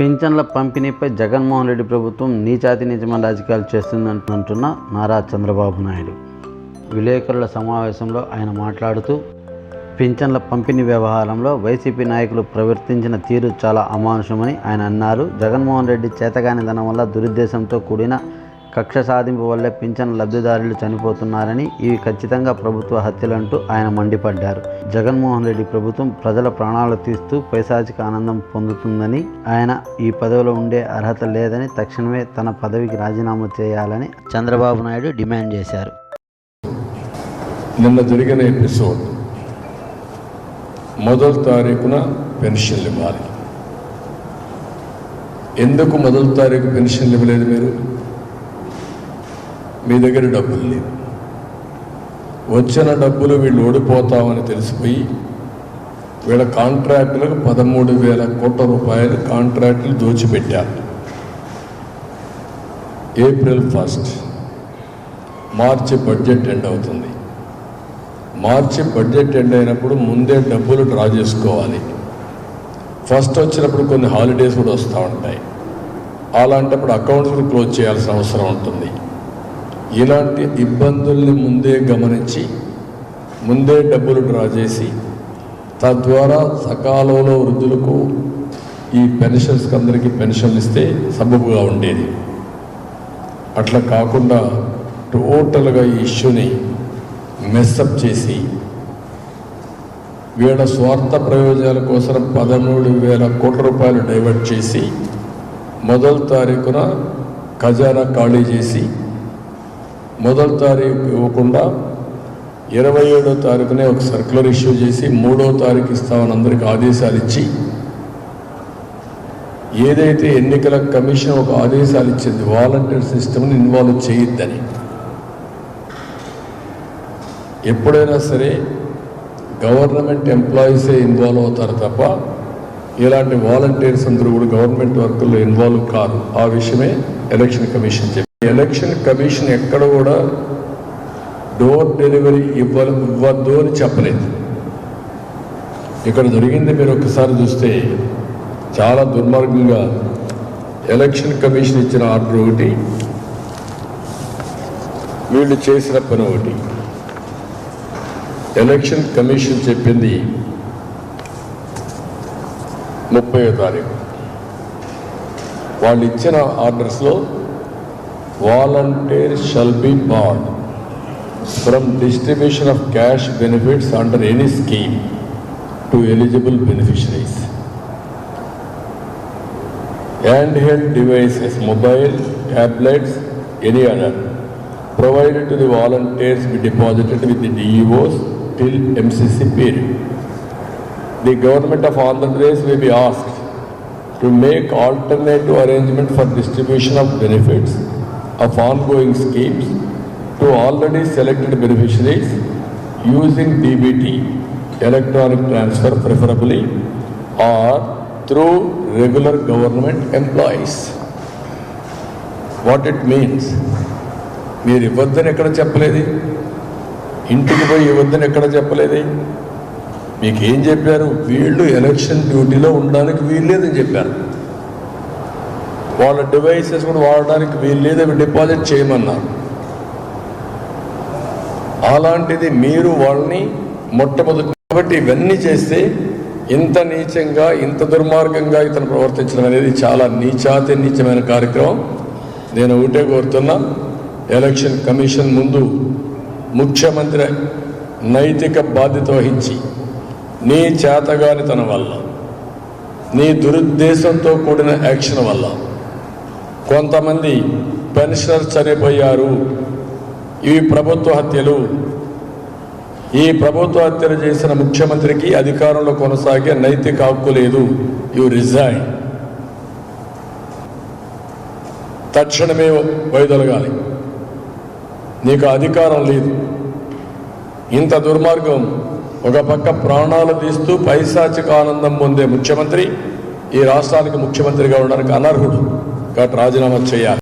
పింఛన్ల పంపిణీపై జగన్మోహన్ రెడ్డి ప్రభుత్వం నీచాతి నిజమైన రాజకీయాలు చేస్తుందంటున్న నారా చంద్రబాబు నాయుడు. విలేకరుల సమావేశంలో ఆయన మాట్లాడుతూ పింఛన్ల పంపిణీ వ్యవహారంలో వైసీపీ నాయకులు ప్రవర్తించిన తీరు చాలా అమానుషమని ఆయన అన్నారు. జగన్మోహన్ రెడ్డి చేతగానిదనం వల్ల దురుద్దేశంతో కూడిన కక్ష సాధింపు వల్లే పింఛన్ లబ్ధిదారులు చనిపోతున్నారని ఇవి ఖచ్చితంగా ప్రభుత్వ హత్యలంటూ ఆయన మండిపడ్డారు. జగన్మోహన్ రెడ్డి ప్రభుత్వం ప్రజల ప్రాణాలు తీస్తూ పైశాచిక ఆనందం పొందుతుందని ఆయన ఈ పదవిలో ఉండే అర్హత లేదని తక్షణమే తన పదవికి రాజీనామా చేయాలని చంద్రబాబు నాయుడు డిమాండ్ చేశారు. నిన్న జరిగిన ఎపిసోడ్ మొదటి తారీఖున పెన్షన్లు ఇవ్వాలి. ఎందుకు మొదటి తారీఖు పెన్షన్లు ఇవ్వలేదు మీరు? మీ దగ్గర డబ్బులు లేవు. వచ్చిన డబ్బులు వీళ్ళు ఓడిపోతామని తెలిసిపోయి వీళ్ళ కాంట్రాక్టులకు పదమూడు వేల కోట్ల రూపాయలు కాంట్రాక్టులు దోచిపెట్టారు. April first March budget end అవుతుంది. మార్చి బడ్జెట్ ఎండ్ అయినప్పుడు ముందే డబ్బులు డ్రా చేసుకోవాలి. ఫస్ట్ వచ్చినప్పుడు కొన్ని హాలిడేస్ కూడా వస్తూ ఉంటాయి. అలాంటప్పుడు అకౌంట్స్ కూడా క్లోజ్ చేయాల్సిన అవసరం ఉంటుంది. ఇలాంటి ఇబ్బందుల్ని ముందే గమనించి ముందే డబ్బులు డ్రా చేసి తద్వారా సకాలంలో వృద్ధులకు ఈ పెన్షన్స్కి అందరికీ పెన్షన్లు ఇస్తే సబబుగా ఉండేది. అట్లా కాకుండా టోటల్గా ఈ ఇష్యూని మెస్సప్ చేసి వీళ్ళ స్వార్థ ప్రయోజనాల కోసం పదమూడు వేల కోట్ల రూపాయలు డైవర్ట్ చేసి మొదటి తారీఖున ఖజానా ఖాళీ చేసి మొదటి తారీఖు ఇవ్వకుండా ఇరవై ఏడో తారీఖునే ఒక సర్క్యులర్ ఇష్యూ చేసి మూడో తారీఖు ఇస్తామని అందరికి ఆదేశాలు ఇచ్చి ఏదైతే ఎన్నికల కమిషన్ ఒక ఆదేశాలు ఇచ్చింది వాలంటీర్ సిస్టమ్ని ఇన్వాల్వ్ చేయొద్దని. ఎప్పుడైనా సరే గవర్నమెంట్ ఎంప్లాయీసే ఇన్వాల్వ్ అవుతారు తప్ప ఇలాంటి వాలంటీర్స్ అందరూ కూడా గవర్నమెంట్ వర్క్లో ఇన్వాల్వ్ కారు. ఆ విషయమే ఎలక్షన్ కమిషన్ చెప్పి ఎలక్షన్ కమిషన్ ఎక్కడ కూడా డోర్ డెలివరీ ఇవ్వ ఇవ్వద్దు అని చెప్పలేదు. ఇక్కడ జరిగింది మీరు ఒకసారి చూస్తే చాలా దుర్మార్గంగా ఎలక్షన్ కమిషన్ ఇచ్చిన ఆర్డర్ ఒకటి వీళ్ళు చేసిన పని ఒకటి. ఎలక్షన్ కమిషన్ చెప్పింది ముప్పై తారీఖు. వాళ్ళు ఇచ్చిన ఆర్డర్స్లో volunteers shall be barred from distribution of cash benefits under any scheme to eligible beneficiaries. Handheld devices, mobile, tablets, any other, provided to the volunteers be deposited with the DEOs till MCC period. The government of Andhra Pradesh will be asked to make alternative arrangement for distribution of benefits of ongoing schemes to already selected beneficiaries using DBT, electronic transfer preferably, or through regular government employees. What it means మీరు ఇవ్వద్దని ఎక్కడ చెప్పలేదు ఇంటికి పోయి ఇవ్వద్దని ఎక్కడ చెప్పలేదు మీకేం చెప్పారు వీళ్ళు ఎలక్షన్ డ్యూటీలో ఉండడానికి వీల్లేదని చెప్పారు వాళ్ళ డివైసెస్ కూడా వాడడానికి వీళ్ళు అవి డిపాజిట్ చేయమన్నారు. అలాంటిది మీరు వాళ్ళని మొట్టమొదటి కాబట్టి ఇవన్నీ చేస్తే ఇంత నీచంగా ఇంత దుర్మార్గంగా ఇతను ప్రవర్తించడం అనేది చాలా నీచాతి నీచమైన కార్యక్రమం. నేను ఒకటే కోరుతున్నా ఎలక్షన్ కమిషన్ ముందు ముఖ్యమంత్రి నైతిక బాధ్యత వహించి నీ చేతగానితనం వల్ల నీ దురుద్దేశంతో కూడిన యాక్షన్ వల్ల కొంతమంది పెన్షనర్స్ చనిపోయారు. ఇవి ప్రభుత్వ హత్యలు. ఈ ప్రభుత్వ హత్యలు చేసిన ముఖ్యమంత్రికి అధికారంలో కొనసాగే నైతిక హక్కు లేదు. You resign. తక్షణమే వైదొలగాలి. నీకు అధికారం లేదు. ఇంత దుర్మార్గం ఒక పక్క ప్రాణాలు తీస్తూ పైశాచిక ఆనందం పొందే ముఖ్యమంత్రి ఈ రాష్ట్రానికి ముఖ్యమంత్రిగా ఉండడానికి అనర్హుడు. కాబట్టి రాజీనామా చేయాలి.